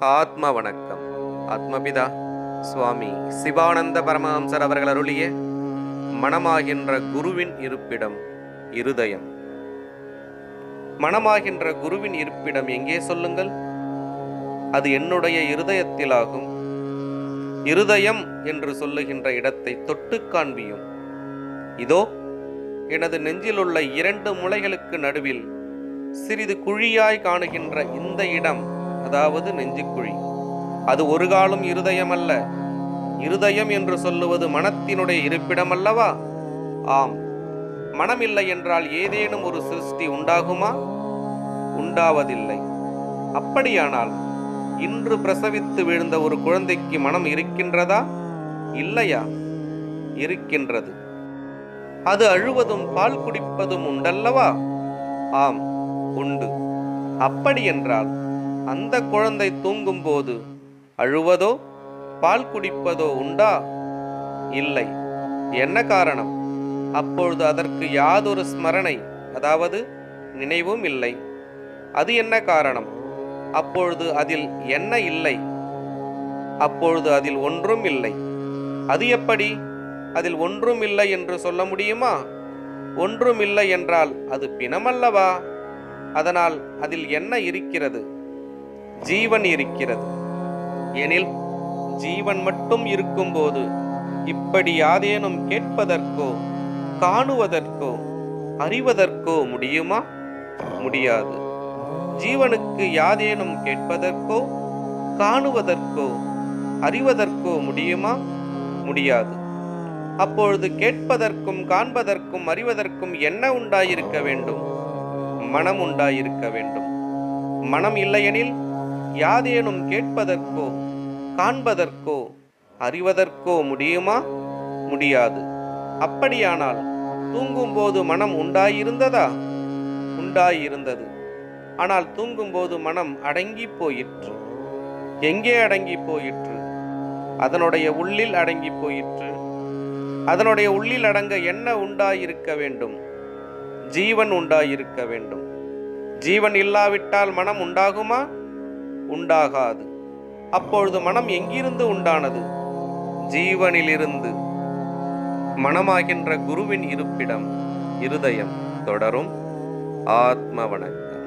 ஆத்ம வணக்கம் ஆத்மபிதா சுவாமி சிவானந்த பரமஹம்சர் அவர்கள் அருளிய மனமாகின்ற குருவின் இருப்பிடம் இருதயம். மனமாகின்ற குருவின் இருப்பிடம் எங்கே சொல்லுங்கள்? அது என்னுடைய இருதயத்திலாகும். இருதயம் என்று சொல்லுகின்ற இடத்தை தொட்டு காண்பியும். இதோ எனது நெஞ்சிலுள்ள இரண்டு முளைகளுக்கு நடுவில் சிறிது குழியாய் காணுகின்ற இந்த இடம் அதாவது நெஞ்சுக்குழி. அது ஒரு காலம் இருதயம் அல்ல இருதயம் என்று சொல்லுவது மனத்தினுடைய இருப்பிடம் அல்லவா ஆம். மனமில்லை என்றால் ஏதேனும் ஒரு சிருஷ்டி உண்டாகுமா? உண்டாவதில்லை. அப்படியானால் இன்று பிரசவித்து விழுந்த ஒரு குழந்தைக்கு மனம் இருக்கின்றதா? இல்லையா? இருக்கின்றது. அது அழுவதும் பால் குடிப்பதும் உண்டல்லவா? ஆம் உண்டு. அப்படியென்றால் அந்த குழந்தை தூங்கும்போது அழுவதோ பால் குடிப்பதோ உண்டா? இல்லை. என்ன காரணம்? அப்பொழுது அதற்கு யாதொரு ஸ்மரணை அதாவது நினைவும் இல்லை. அது என்ன காரணம்? அப்பொழுது அதில் என்ன இல்லை? அப்பொழுது அதில் ஒன்றும் இல்லை. அது எப்படி? அதில் ஒன்றும் இல்லை என்று சொல்ல முடியுமா? ஒன்றும் இல்லை என்றால் அது பிணமல்லவா? அதனால் அதில் என்ன இருக்கிறது? ஜீவன் இருக்கிறது. எனில் ஜீவன் மட்டும் இருக்கும்போது இப்படி யாதேனும் கேட்பதற்கோ காணுவதற்கோ அறிவதற்கோ முடியுமா? முடியாது. ஜீவனுக்கு யாதேனும் கேட்பதற்கோ காணுவதற்கோ அறிவதற்கோ முடியுமா? முடியாது. அப்பொழுது கேட்பதற்கும் காண்பதற்கும் அறிவதற்கும் என்ன உண்டாயிருக்க வேண்டும்? மனம் உண்டாயிருக்க வேண்டும். மனம் இல்லையெனில் யாதேனும் கேட்பதற்கோ காண்பதற்கோ அறிவதற்கோ முடியுமா? முடியாது. அப்படியானால் தூங்கும்போது மனம் உண்டாயிருந்ததா? உண்டாயிருந்தது. ஆனால் தூங்கும்போது மனம் அடங்கி போயிற்று எங்கே அடங்கி போயிற்று அதனுடைய உள்ளில் அடங்கி போயிற்று அதனுடைய உள்ளில் அடங்க என்ன உண்டாயிருக்க வேண்டும்? ஜீவன் உண்டாயிருக்க வேண்டும். ஜீவன் இல்லாவிட்டால் மனம் உண்டாகுமா? உண்டாகாது. அப்பொழுது மனம் எங்கிருந்து உண்டானது? ஜீவனிலிருந்து. மனமாகின்ற குருவின் இருப்பிடம் இருதயம் தொடரும். ஆத்மவணக்கம்.